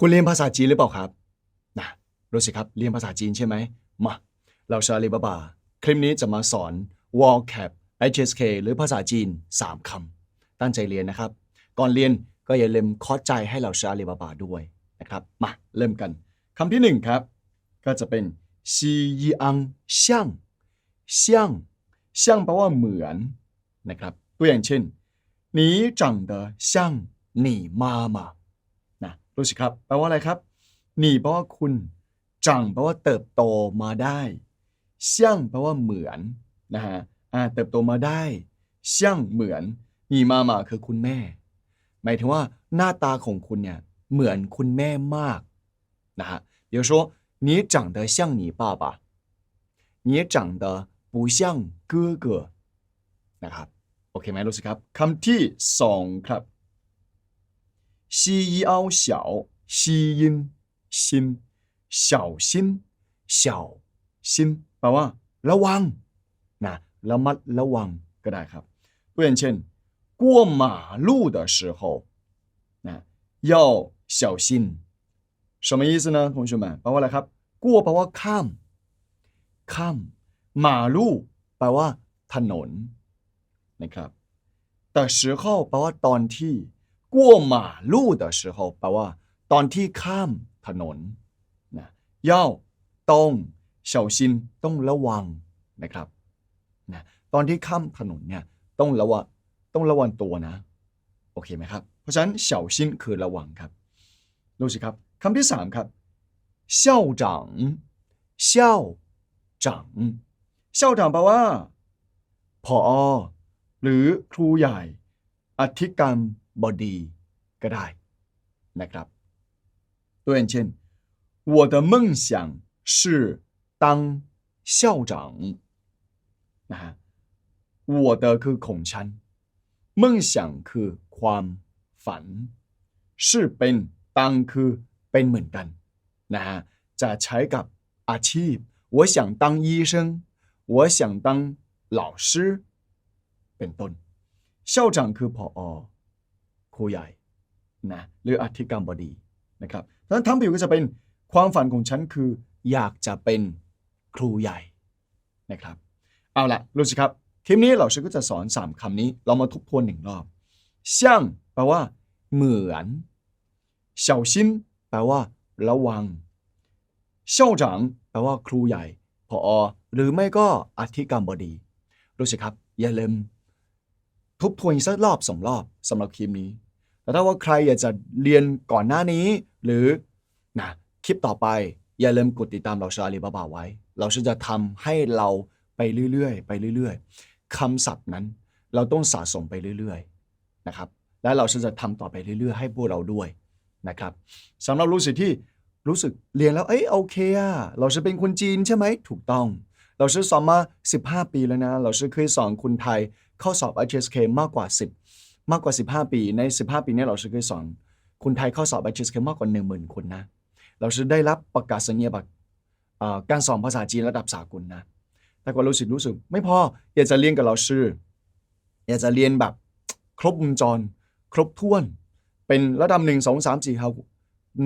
คุณเรียนภาษาจีนหรือเปล่าครับนะรู้สิครับเรียนภาษาจีนใช่ไหมมา เราชาลีบาบา คลิปนี้จะมาสอน wall cap HSK หรือภาษาจีน 3คำตั้งใจเรียนนะครับ ก่อนเรียนก็อย่าลืมเคอใจให้เราชาลีบาบาด้วยนะครับ มาเริ่มกันคำที่หนึ่งครับ ก็จะเป็นซียีอังช่างช่างช่างแปลว่าเหมือนนะครับ ตัวอย่างเช่น你长得像你妈妈 นะรู้สิครับ แปลว่าอะไรครับหนีแปลว่าคุณ จังแปลว่าเติบโตมาได้เซี่ยงแปลว่าเหมือนนะฮะอ่าเติบโตมาได้เซี่ยงเหมือนหนีมามาคือคุณแม่ หมายถึงว่าหน้าตาของคุณเนี่ยเหมือนคุณแม่มากนะฮะ比如说你长得像你爸爸你长得不像哥哥นะครับโอเคไหมรู้สิครับคำที่สองครับ ซีอีเอาเฉาซียินชินเฉาชินเฉาชินแปลว่า ระวังนะระมัดระวังก็ได้ครับตัวอย่างเช่น过马路的时候นะ要小心什么意思呢同学们แปลว่าอะไรครับ过แปลว่าข้าม ข้ามหมาลู่แปลว่า ถนนนะครับแต่时候แปลว่าตอนที่ 过马路的时候แปลว่า ตอนที่ข้ามถนนนะ要ต้อง小心ต้องระวังนะครับนะตอนที่ข้ามถนนเนี่ยต้องระวังต้องระวังตัวนะ โอเคไหมครับ เพราะฉะนั้น小心คือระวังครับดูสิครับคำที่สามครับ校长校长校长แปลว่าผอ หรือครูใหญ่ อธิการ บดีก็ได้นะครับตัวอย่างเช่น我的梦想是当校长นะฮะ我的คือของฉัน梦想คือความฝัน是เป็นตังคือเป็นเหมือนกันนะฮะจะใช้กับอาชีพ我想当医生我想当老师เป็นต้น校长คือผอ ครูใหญ่นะหรืออธิการบดีนะครับดังนั้นทั้งผิวก็จะเป็นความฝันของฉันคือ อยากจะเป็นครูใหญ่นะครับเอาละรู้สิครับคลิปนี้เราชิก็จะสอน 3คำนี้ เรามาทบทวนหนึ่งรอบช่างแปลว่า เหมือนเฉาชินแปลว่า ระวังเช่าจังแปลว่าครูใหญ่พอหรือไม่ก็อธิการบดี รู้สิครับ อย่าลืมทบทวนสักรอบสองรอบสำหรับคลิปนี้ แต่ถ้าว่าใครอยากจะเรียนก่อนหน้านี้ หรือนะคลิปต่อไป อย่าลืมกดติดตามเราชาลีบาบาไว้ เราจะทำให้เราไปเรื่อยๆ ไปเรื่อยๆคำศัพท์นั้น เราต้องสะสมไปเรื่อยๆนะครับและเราจะทำต่อไปเรื่อยๆ ให้พวกเราด้วยนะครับสำหรับรู้สึกที่รู้สึกเรียนแล้วเอ้ยโอเคอะเราจะเป็นคนจีนใช่ไหมถูกต้อง เราชื่อสอนมา 15 ปีแล้วนะ เราชื่อเคยสอนคนไทยเข้าสอบ HSK มากกว่า 10 มากกว่า 15 ปี ใน 15 ปีนี้เราเคยสอนคนไทยเข้าสอบ HSK มากกว่า 10,000 คนนะ เราชื่อได้รับประกาศนียบัตรการสอนภาษาจีนระดับสากลนะ แต่ก็รู้สึกรู้สึกไม่พอ อยากจะเรียนกับเราชื่อ อยากจะเรียนแบบครบวงจร ครบถ้วน เป็นระดับ 1 2 3 4 5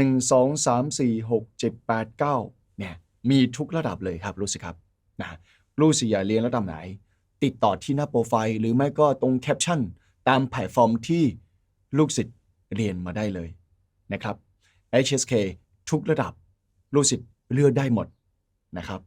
1 2 3 4 6 7 8 9เนี่ย มีทุกระดับเลยครับรู้สึกครับนะรู้สิอยากเรียนระดับไหน ติดต่อที่หน้าโปรไฟล์ หรือไม่ก็ตรงแคปชั่น ตามแพลตฟอร์มที่ลูกศิษย์เรียนมาได้เลยนะครับ HSK ทุกระดับลูกศิษย์เลือกได้หมดนะครับ